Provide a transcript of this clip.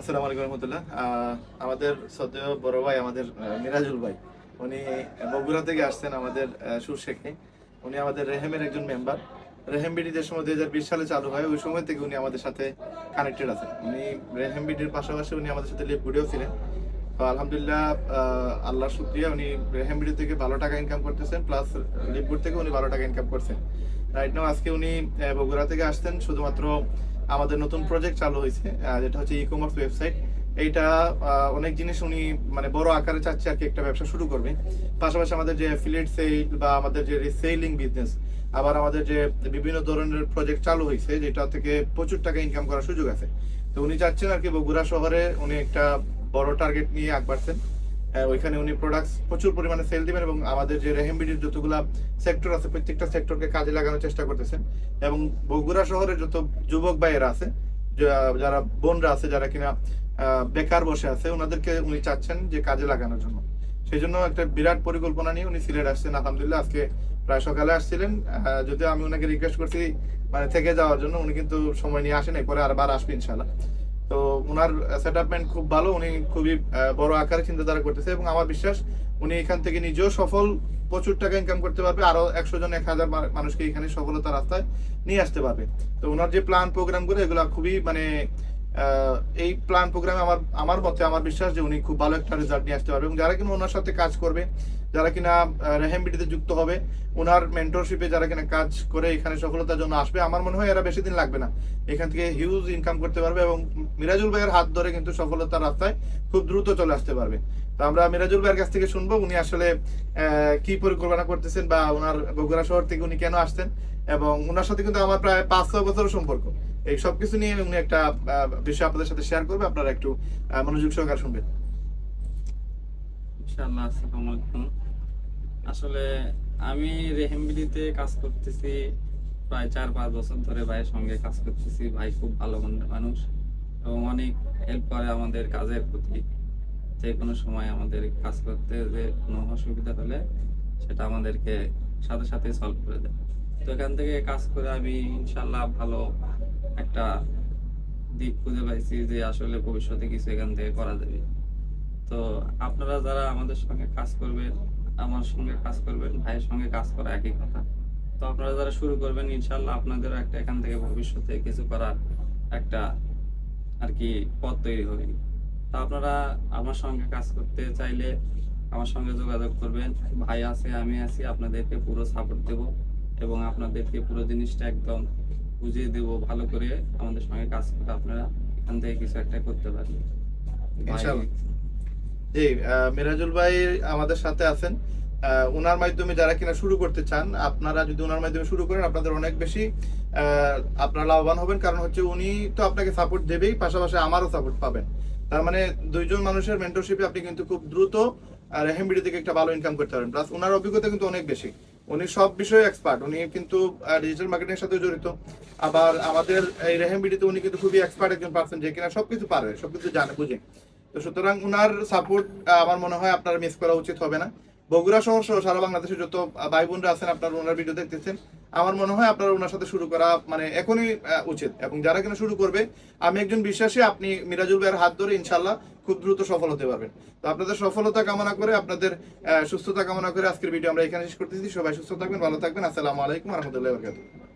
আসসালামু আলাইকুম রহমতুল্লাহ। আমাদের সদ্য বড় ভাই আমাদের মিরাজুল ভাই উনি বগুড়া থেকে আসছেন আমাদের সুর শেখে। উনি আমাদের রেহেমের একজন মেম্বার। রেহেম বিডি যে সময় দুই হাজার বিশ সালে চালু হয় ওই সময় থেকে উনি আমাদের সাথে কানেক্টেড আছেন। উনি রেহেম বিডির পাশাপাশি উনি আমাদের সাথে লিভ ভিডিও ছিলেন। তো আলহামদুলিল্লাহ আহ, আল্লাহর শুক্রিয়া উনি রেহেম বিডি থেকে ভালো টাকা ইনকাম করতেছেন প্লাস লিভগুড থেকে উনি ভালো টাকা ইনকাম করছেন। রাইট নাও আজকে উনি বগুড়া থেকে আসছেন শুধুমাত্র আমাদের নতুন প্রজেক্ট চালু হয়েছে যেটা হচ্ছে ই কমার্স ওয়েবসাইট এইটা অনেক জিনিস উনি মানে বড় আকারে চাচ্ছে আর কি একটা ব্যবসা শুরু করবে। পাশাপাশি আমাদের যে অ্যাফিলিয়েট সেল বা আমাদের যে রিসেলিং বিজনেস আবার আমাদের যে বিভিন্ন ধরনের প্রজেক্ট চালু হয়েছে, যেটা থেকে প্রচুর টাকা ইনকাম করার সুযোগ আছে। তো উনি চাচ্ছেন আর কি বগুড়া শহরে উনি একটা বড় টার্গেট নিয়ে আগ বাড়ছেন। ওইখানে উনি প্রোডাক্টস প্রচুর পরিমাণে সেল দিবেন এবং আমাদের যে রেহেমবিডির যতগুলা সেক্টর আছে, প্রত্যেকটা সেক্টরকে কাজে লাগানোর চেষ্টা করতেছেন। এবং বগুড়া শহরে যত যুবক ভাইয়েরা আছে যারা বোনরা আছে, যারা কিনা বেকার বসে আছে ওনাদেরকে উনি চাচ্ছেন যে কাজে লাগানোর জন্য। সেই জন্য একটা বিরাট পরিকল্পনা নিয়ে উনি সিলেট আসছেন। আলহামদুলিল্লাহ, আজকে প্রায় সকালে আসছিলেন। যদিও আমি ওনাকে রিকোয়েস্ট করছি মানে থেকে যাওয়ার জন্য, উনি কিন্তু সময় নিয়ে আসেন পরে আরবার আসবে ইনশাল্লাহ তো ওনার সেট খুব ভালো, উনি খুবই বড় আকারে চিন্তাধারা করতেছে এবং আমার বিশ্বাস উনি এখান থেকে নিজেও সফল, প্রচুর টাকা ইনকাম করতে পারবে, আরও একশো জন, এক হাজার মানুষকে এখানে সফলতার রাস্তায় নিয়ে আসতে পারবে। তো ওনার যে প্ল্যান প্রোগ্রাম করে এগুলো খুবই মানে এই প্ল্যান প্রোগ্রামে আমার আমার মতে, আমার বিশ্বাস যে উনি খুব ভালো একটা রেজাল্ট নিয়ে আসতে পারবে এবং যারা কিনা ওনার সাথে কাজ করবে যারা কিনা রেহেমবিটিতে যুক্ত হবে ওনার মেন্টরশিপে যারা কিনা কাজ করে এখানে সফলতার জন্য আসবে, আমার মনে হয় এরা বেশি দিন লাগবে না। এখান থেকে হিউজ ইনকাম করতে পারবে এবং মিরাজুল ভাইয়ের হাত ধরে কিন্তু সফলতার রাস্তায় খুব দ্রুত চলে আসতে পারবে। তো আমরা মিরাজুল ভাইয়ের কাছ থেকে শুনব, উনি আসলে কি পরিকল্পনা করতেছেন বা ওনার বগুড়া শহর থেকে উনি কেন আসছেন এবং ওনার সাথে কিন্তু আমার প্রায় পাঁচ ছয় বছরের সম্পর্ক। এই সবকিছু নিয়ে উনি একটা বিষয় আপনাদের সাথে শেয়ার করবে, আপনারা একটু মনোযোগ সহকারে শুনবেন। ইনশাআল্লাহ আসসালামু আলাইকুম আসলে আমি রেহেমবিলিতে কাজ করতেছি প্রায় চার পাঁচ বছর ধরে ভাইয়ের সঙ্গে কাজ করতেছি। ভাই খুব ভালো মানুষ এবং অনেক হেল্প করে আমাদের কাজের প্রতি। যে কোনো সময় আমাদের কাজ করতে যে কোনো অসুবিধা হলে সেটা আমাদেরকে সাথে সাথে সলভ করে দেয়। তো এখান থেকে কাজ করে আমি ইনশাল্লাহ ভালো একটা দিক খুঁজে পাইছি যে আসলে ভবিষ্যতে কিছু এখান থেকে করা যাবে। তো আপনারা যারা আমাদের সঙ্গে কাজ করবেন, আমার সঙ্গে কাজ করবেন, ভাইয়ের সঙ্গে কাজ করা একই কথা। তো আপনারা যারা শুরু করবেন ইনশাল্লাহ আপনাদেরও একটা এখান থেকে ভবিষ্যতে কিছু করার একটা আর কি পথ তৈরি হবে। তো আপনারা আমার সঙ্গে কাজ করতে চাইলে আমার সঙ্গে যোগাযোগ করবেন। ভাই আছে, আমি আছি, আপনাদেরকে পুরো সাপোর্ট দেব এবং আপনাদেরকে পুরো জিনিসটা একদম বুঝিয়ে দেব, ভালো করে আমাদের সঙ্গে কাজ করে আপনারা এখান থেকে কিছু একটা করতে পারবেন। জি মিরাজুল ভাই আমাদের সাথে আছেন। ওনার মাধ্যমে যারা কিনা শুরু করতে চান, আপনারা যদি ওনার মাধ্যমে শুরু করেন, আপনাদের অনেক বেশি আপনারা লাভবান হবেন। কারণ হচ্ছে উনি তো আপনাকে সাপোর্ট দেবেই, পাশাপাশি আমারও সাপোর্ট পাবেন। তার মানে দুইজন মানুষের মেন্টরশিপে আপনি কিন্তু খুব দ্রুত রেহেম ভিডিও থেকে একটা ভালো ইনকাম করতে পারেন প্লাস ওনার অভিজ্ঞতা কিন্তু অনেক বেশি। উনি সব বিষয়ে এক্সপার্ট উনি কিন্তু ডিজিটাল মার্কেটিং এর সাথে জড়িত। আবার আমাদের এই রেহেম ভিডিওতে উনি কিন্তু খুবই এক্সপার্ট একজন পার্সন যে কিনা সবকিছু পারে, সবকিছু জানে, বুঝে। তো সুতরাং উনার সাপোর্ট আমার মনে হয় আপনার মিস করা উচিত হবে না। বগুড়া শহর সহ সারা বাংলাদেশে যত ভাই বোনরা আছেন, আপনার ওনার ভিডিও দেখতেছেন। আমার মনে হয় আপনার ওনার সাথে শুরু করা মানে এখনই উচিত। এবং যারা কিনা শুরু করবে, আমি একজন বিশ্বাসী, আপনি মিরাজুল ভাইয়ের হাত ধরে ইনশাল্লাহ খুব দ্রুত সফল হতে পারবেন। তো আপনাদের সফলতা কামনা করে, আপনাদের সুস্থতা কামনা করে আজকের ভিডিও আমরা এখানে শেষ করতেছি। সবাই সুস্থ থাকবেন, ভালো থাকবেন। আসসালামু আলাইকুম রহমতুল্লাহ বরকাতুহ।